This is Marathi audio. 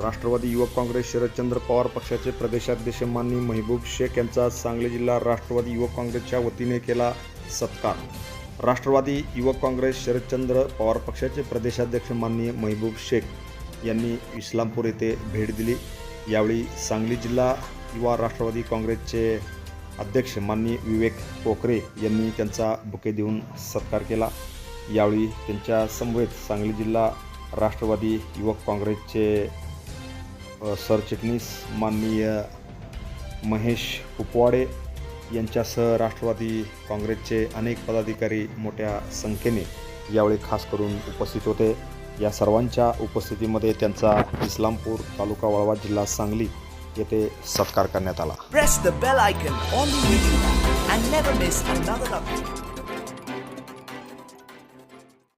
राष्ट्रवादी युवक काँग्रेस शरदचंद्र पवार पक्षाचे प्रदेशाध्यक्ष माननी महबूब शेख यांचा सांगली जिल्हा राष्ट्रवादी युवक काँग्रेसच्या वतीने केला सत्कार. राष्ट्रवादी युवक काँग्रेस शरदचंद्र पवार पक्षाचे प्रदेशाध्यक्ष माननीय महबूब शेख यांनी इस्लामपूर येथे भेट दिली. यावेळी सांगली जिल्हा युवा राष्ट्रवादी काँग्रेसचे अध्यक्ष माननीय विवेक पोखरे यांनी त्यांचा बुके देऊन सत्कार केला. यावेळी त्यांच्या समवेत सांगली जिल्हा राष्ट्रवादी युवक काँग्रेसचे सरचिटणीस माननीय महेश उपवाडे यांच्यासह राष्ट्रवादी काँग्रेसचे अनेक पदाधिकारी मोठ्या संख्येने यावेळी खास करून उपस्थित होते. या सर्वांच्या उपस्थितीमध्ये त्यांचा इस्लामपूर तालुका वाळवा जिल्हा सांगली येथे सत्कार करण्यात आला.